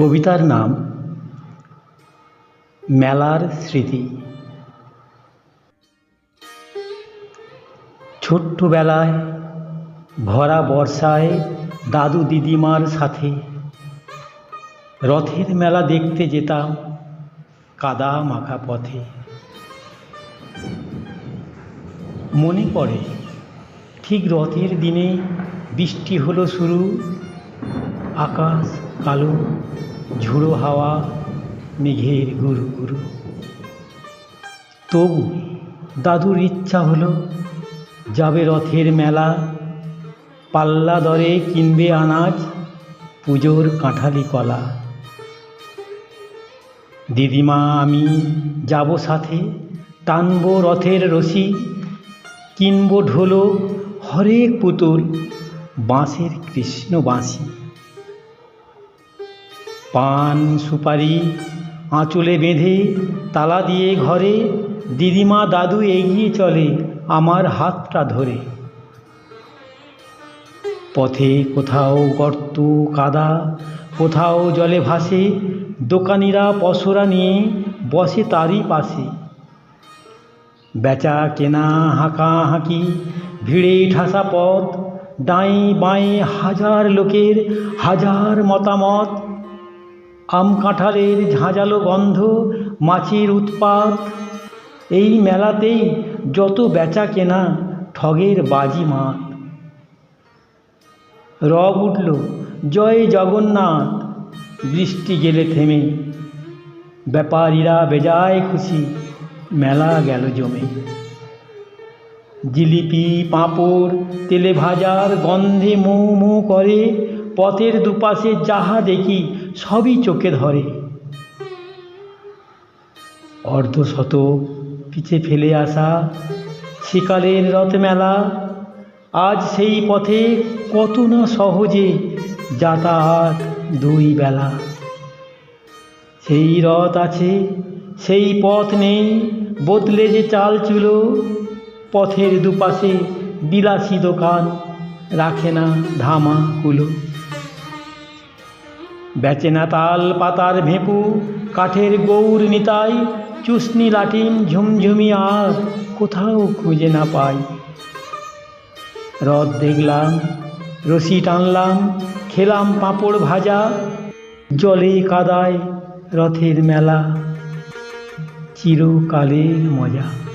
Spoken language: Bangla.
কবিতার নাম মেলার স্মৃতি। ছোট্টবেলায় ভরা বর্ষায় দাদু দিদিমার সাথে রথের মেলা দেখতে যেতাম কাদা মাখা পথে। মনে পড়ে, ঠিক রথের দিনে বৃষ্টি হলো শুরু আকাশ, কালো, ঝুড়ো হাওয়া, মেঘের গুরু গুরু তবু দাদুর ইচ্ছা হলো, যাবে রথের মেলা, পাল্লা দরে কিনবে আনাজ, পুজোর কাঁঠালি কলা। দিদিমা, আমি যাব সাথে, টানবো রথের রশি, কিনব ঢোলো, হরেক পুতুল, বাঁশের কৃষ্ণ বাঁশি পান সুপারি, আঁচলে বেঁধে তালা দিয়ে ঘরে, দিদিমা দাদু এগিয়ে চলে আমার হাতটা ধরে। পথে কোথাও গর্ত, কাদা, কোথাও জলে ভাসে, দোকানিরা পসরা নিয়ে বসে তারই পাশে। বেচা কেনা হাঁকা হাঁকি ভিড়ে ঠাসা পথ ডাঁই বাঁয়ে হাজার লোকের হাজার মতামত আম কাঁঠালের ঝাঁঝালো গন্ধ, মাছের উৎপাত। এই মেলাতেই যত বেচা কেনা ঠগের বাজি মাত। রব উঠল, জয় জগন্নাথ। বৃষ্টি গেলে থেমে, ব্যাপারীরা বেজায় খুশি, মেলা গেল জমে। জিলিপি, পাঁপড়, তেলে ভাজার গন্ধে মো মো করে, পথের দুপাশে যাহা দেখি সবই চোখে ধরে। অর্ধশত পিছে ফেলে আসা সেকালের রথমেলা, আজ সেই পথে কত না সহজে যাতায়াত দুই বেলা। সেই রথ আছে, সেই পথ নেই, বদলে যে চাল চুলো পথের দুপাশে বিলাসী দোকান রাখে না ধামা কুলো বেচে না তাল পাতার ভেঁপু, কাঠের গৌর নিতাই, চুষ্নি লাটিম ঝুমঝুমি আর কোথাও খুঁজে না পাই। রথ দেখলাম, রশি টানলাম, খেলাম পাঁপড় ভাজা, জলে কাদায় রথের মেলা, চিরকালের মজা।